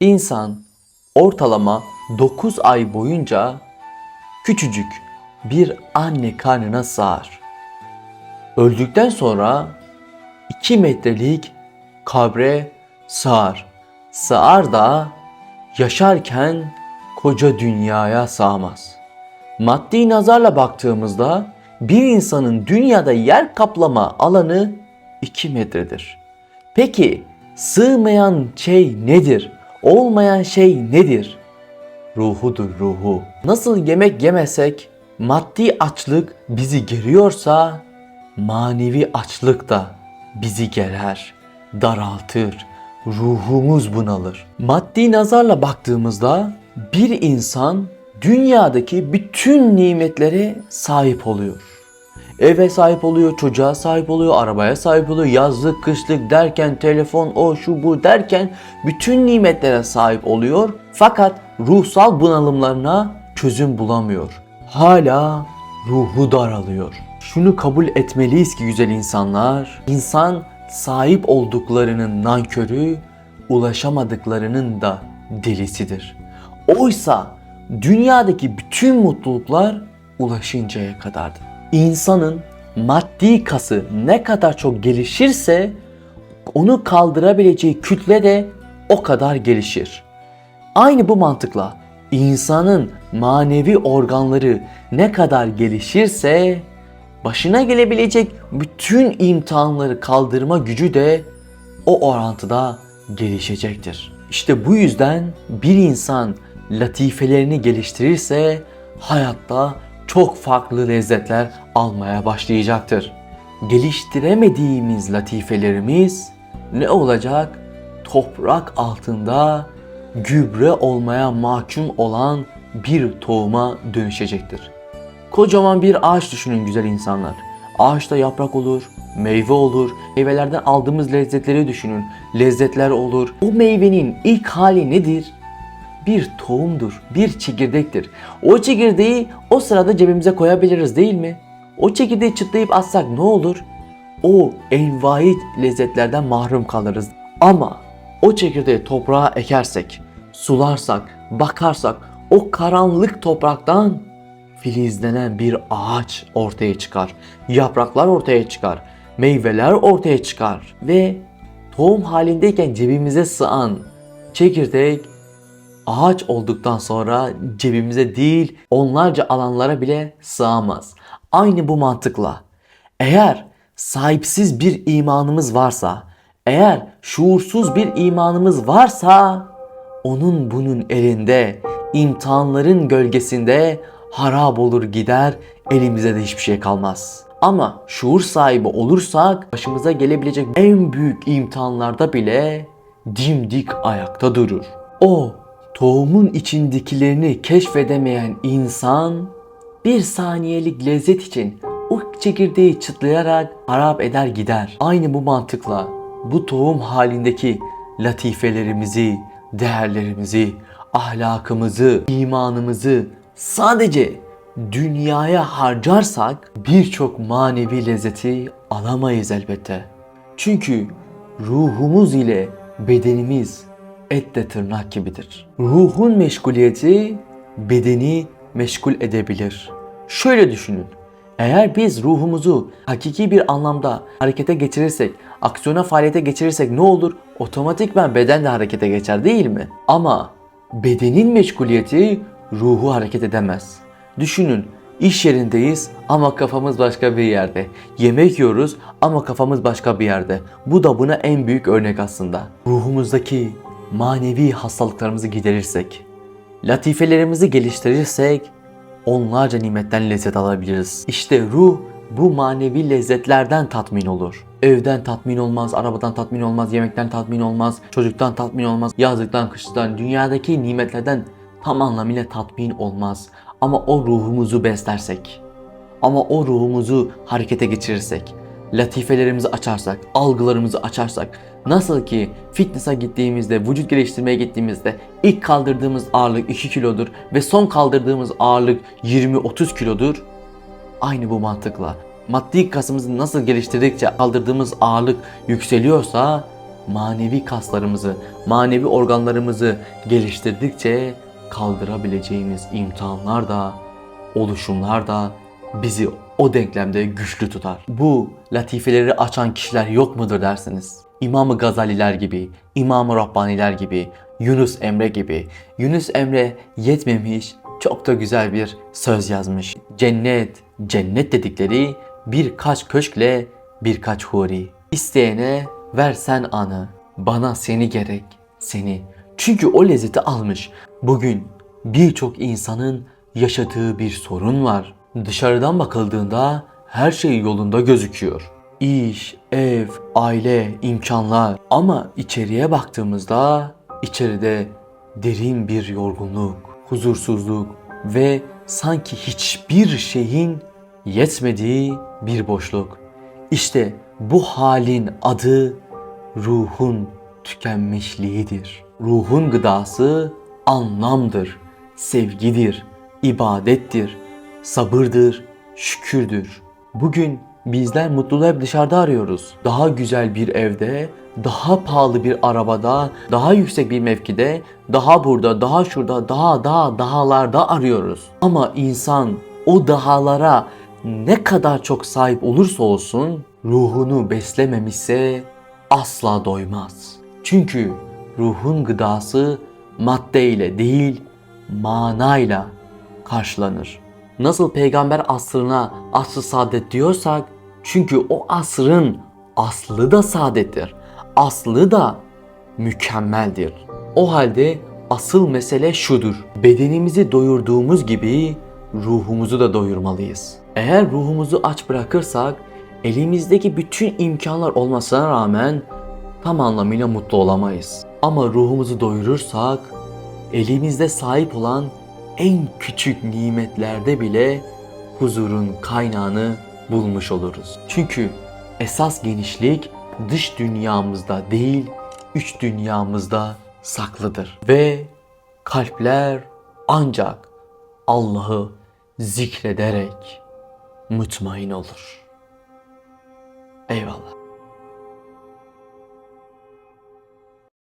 İnsan ortalama 9 ay boyunca küçücük bir anne karnına sığar. Öldükten sonra 2 metrelik kabre sığar. Sığar da yaşarken koca dünyaya sığamaz. Maddi nazarla baktığımızda bir insanın dünyada yer kaplama alanı 2 metredir. Peki sığmayan şey nedir? Olmayan şey nedir? Ruhudur ruhu. Nasıl yemek yemesek maddi açlık bizi geriyorsa manevi açlık da bizi gerer, daraltır, ruhumuz bunalır. Maddi nazarla baktığımızda bir insan dünyadaki bütün nimetlere sahip oluyor. Eve sahip oluyor, çocuğa sahip oluyor, arabaya sahip oluyor, yazlık, kışlık derken, telefon, o, şu, bu derken bütün nimetlere sahip oluyor. Fakat ruhsal bunalımlarına çözüm bulamıyor. Hala ruhu daralıyor. Şunu kabul etmeliyiz ki güzel insanlar, insan sahip olduklarının nankörü, ulaşamadıklarının da delisidir. Oysa dünyadaki bütün mutluluklar ulaşıncaya kadardır. İnsanın maddi kası ne kadar çok gelişirse onu kaldırabileceği kütle de o kadar gelişir. Aynı bu mantıkla insanın manevi organları ne kadar gelişirse başına gelebilecek bütün imtihanları kaldırma gücü de o orantıda gelişecektir. İşte bu yüzden bir insan latifelerini geliştirirse hayatta çok farklı lezzetler almaya başlayacaktır. Geliştiremediğimiz latifelerimiz ne olacak? Toprak altında gübre olmaya mahkum olan bir tohuma dönüşecektir. Kocaman bir ağaç düşünün güzel insanlar. Ağaçta yaprak olur, meyve olur. Meyvelerden aldığımız lezzetleri düşünün. Lezzetler olur. O meyvenin ilk hali nedir? Bir tohumdur, bir çekirdektir. O çekirdeği o sırada cebimize koyabiliriz değil mi? O çekirdeği çıtlayıp atsak ne olur? O envai lezzetlerden mahrum kalırız. Ama o çekirdeği toprağa ekersek, sularsak, bakarsak o karanlık topraktan filizlenen bir ağaç ortaya çıkar. Yapraklar ortaya çıkar. Meyveler ortaya çıkar. Ve tohum halindeyken cebimize sığan çekirdek ağaç olduktan sonra cebimize değil onlarca alanlara bile sığamaz. Aynı bu mantıkla. Eğer sahipsiz bir imanımız varsa, eğer şuursuz bir imanımız varsa onun bunun elinde, imtihanların gölgesinde harap olur gider, elimize de hiçbir şey kalmaz. Ama şuur sahibi olursak başımıza gelebilecek en büyük imtihanlarda bile dimdik ayakta durur. O tohumun içindekilerini keşfedemeyen insan bir saniyelik lezzet için o çekirdeği çıtlayarak harap eder gider. Aynı bu mantıkla bu tohum halindeki latifelerimizi, değerlerimizi, ahlakımızı, imanımızı sadece dünyaya harcarsak birçok manevi lezzeti alamayız elbette. Çünkü ruhumuz ile bedenimiz etle tırnak gibidir. Ruhun meşguliyeti bedeni meşgul edebilir. Şöyle düşünün. Eğer biz ruhumuzu hakiki bir anlamda harekete geçirirsek, aksiyona faaliyete geçirirsek ne olur? Otomatikman beden de harekete geçer değil mi? Ama bedenin meşguliyeti ruhu hareket edemez. Düşünün iş yerindeyiz ama kafamız başka bir yerde. Yemek yiyoruz ama kafamız başka bir yerde. Bu da buna en büyük örnek aslında. Ruhumuzdaki manevi hastalıklarımızı giderirsek, latifelerimizi geliştirirsek onlarca nimetten lezzet alabiliriz. İşte ruh bu manevi lezzetlerden tatmin olur. Evden tatmin olmaz, arabadan tatmin olmaz, yemekten tatmin olmaz, çocuktan tatmin olmaz, yazlıktan, kışlıktan, dünyadaki nimetlerden tam anlamıyla tatmin olmaz. Ama o ruhumuzu beslersek, ama o ruhumuzu harekete geçirirsek, latifelerimizi açarsak, algılarımızı açarsak, nasıl ki fitness'a gittiğimizde, vücut geliştirmeye gittiğimizde ilk kaldırdığımız ağırlık 2 kilodur ve son kaldırdığımız ağırlık 20-30 kilodur. Aynı bu mantıkla maddi kasımızı nasıl geliştirdikçe kaldırdığımız ağırlık yükseliyorsa manevi kaslarımızı, manevi organlarımızı geliştirdikçe kaldırabileceğimiz imtihanlar da, oluşumlar da bizi o denklemde güçlü tutar. Bu latifeleri açan kişiler yok mudur dersiniz? İmam-ı Gazaliler gibi, İmam-ı Rabbaniler gibi, Yunus Emre gibi. Yunus Emre yetmemiş, çok da güzel bir söz yazmış. Cennet, cennet dedikleri birkaç köşkle birkaç huri. İsteyene versen anı, bana seni gerek, seni. Çünkü o lezzeti almış. Bugün birçok insanın yaşadığı bir sorun var. Dışarıdan bakıldığında her şey yolunda gözüküyor. İş, ev, aile, imkanlar ama içeriye baktığımızda içeride derin bir yorgunluk, huzursuzluk ve sanki hiçbir şeyin yetmediği bir boşluk. İşte bu halin adı ruhun tükenmişliğidir. Ruhun gıdası anlamdır, sevgidir, ibadettir, sabırdır, şükürdür. Bugün bizler mutluluğu hep dışarıda arıyoruz. Daha güzel bir evde, daha pahalı bir arabada, daha yüksek bir mevkide, daha burada, daha şurada, daha daha dahalarda arıyoruz. Ama insan o dahalara ne kadar çok sahip olursa olsun ruhunu beslememişse asla doymaz. Çünkü ruhun gıdası maddeyle değil manayla karşılanır. Nasıl peygamber asrına asr-ı saadet diyorsak çünkü o asrın aslı da saadettir. Aslı da mükemmeldir. O halde asıl mesele şudur. Bedenimizi doyurduğumuz gibi ruhumuzu da doyurmalıyız. Eğer ruhumuzu aç bırakırsak elimizdeki bütün imkanlar olmasına rağmen tam anlamıyla mutlu olamayız. Ama ruhumuzu doyurursak elimizde sahip olan en küçük nimetlerde bile huzurun kaynağını bulmuş oluruz. Çünkü esas genişlik dış dünyamızda değil, üç dünyamızda saklıdır. Ve kalpler ancak Allah'ı zikrederek mutmain olur. Eyvallah.